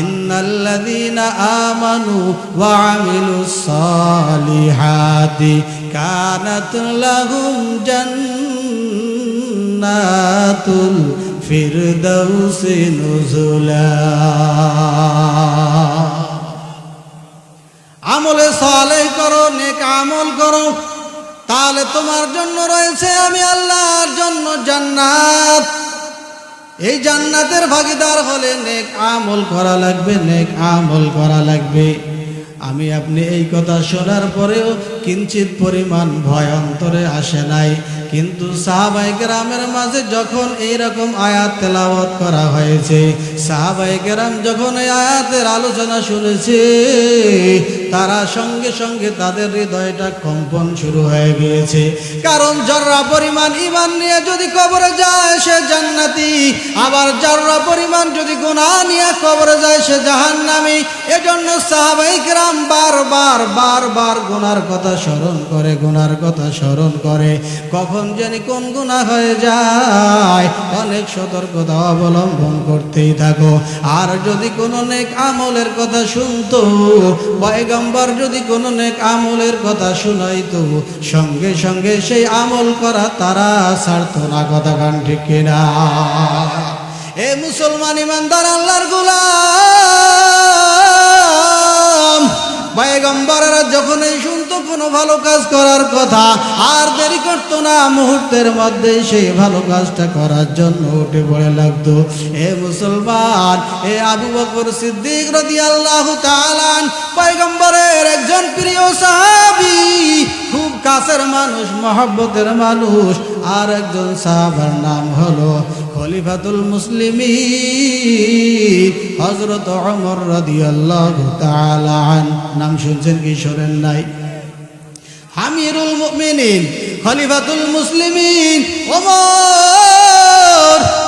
ইন্নাল্লাযীনা আমানু ওয়া আমিলুস সালিহাতি কানাত লাহুম জান্নাতুল ফিরদাউসি নুজুলা। আমলে সালেহ করো, নেক আমল করো, তাহলে তোমার জন্য রয়েছে আমি আল্লাহর জন্য জান্নাত। এই জান্নাতের ভাগিদার হলে নেক আমল করা লাগবে, নেক আমল করা লাগবে। আমি আপনি এই কথা শোনার পরেও কিঞ্চিত পরিমাণ ভয় অন্তরে আসে নাই। কিন্তু সাহাবাই গ্রামের মাঝে যখন এই রকম আয়াত তেলাওয়াত করা হয়েছে সাহাবাই গ্রাম যখন এই আয়াতের আলোচনা শুনেছে তারা সঙ্গে সঙ্গে তাদের হৃদয়টা কম্পন শুরু হয়ে গিয়েছে। কারণ জর্রা পরিমাণ ইমান নিয়ে যদি কবরে যায়, সে জান্নাতি। আবার জর্রা পরিমাণ যদি গুণা নিয়ে কবরে যায়, সে জাহান্নামি। এজন্য সাহাবাই গ্রাম বারবার বারবার গুনার কথা স্মরণ করে, গুনার কথা স্মরণ করে। কখন জানি কোন গুণা হয়ে যায়, অনেক সতর্কতা অবলম্বন করতেই থাকো। আর যদি কোনো নেক আমলের কথা শুনতো পয়গম্বর যদি কোনো নেক আমলের কথা শুনাইতো সঙ্গে সঙ্গে সেই আমল করা তারা ছাড়তো না, কথা গান ঠিক কিনা? এ মুসলমান ইমানদার, আল্লাহর গুলাম। পয়গম্বরেরা যখন এই শুনতো কোনো ভালো কাজ করার কথা, আর দেরি করতো না মুহূর্তের মধ্যে সেই ভালো কাজটা করার জন্য উঠে পড়ে লাগতো। এ মুসলমান, এ আবু বকর সিদ্দিক পয়গম্বরের একজন প্রিয় সাহাবী, খুব কাছের মানুষ, মহব্বতের মানুষ। আর একজন সাহাবার নাম হলো খলিফাতুল মুসলিমিন হজরত অমর রাদিয়াল্লাহু তাআলা নাম শুনছেন কি, শোনেন নাই? হামিরুল মুমিনিন, খলিফাতুল মুসলিমিন, ওমর!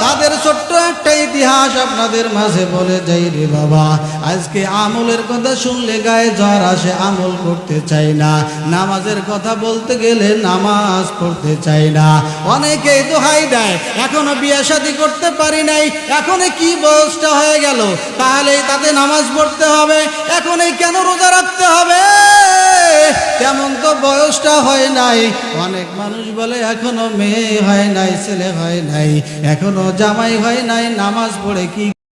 তাদের ছোট্ট একটা ইতিহাস আপনাদের মাঝে বলে যাই রে বাবা। আজকে আমলের কথা শুনলে গায়ে জ্বর আসে, আমল করতে চাই না। নামাজের কথা বলতে গেলে নামাজ পড়তে চাই না। অনেকেই দোহাই দেয়, এখনও বিয়ে শাদি করতে পারি নাই, এখনও কি বয়সটা হয়ে গেল? তাহলেই তাতে নামাজ পড়তে হবে, এখনই কেন রোজা রাখতে হবে? তো বয়সটা হয় নাই। অনেক মানুষ বলে, এখনও মেয়ে হয় নাই, ছেলে হয় নাই, এখনও জামাই হয় নাই, নামাজ পড়ে কি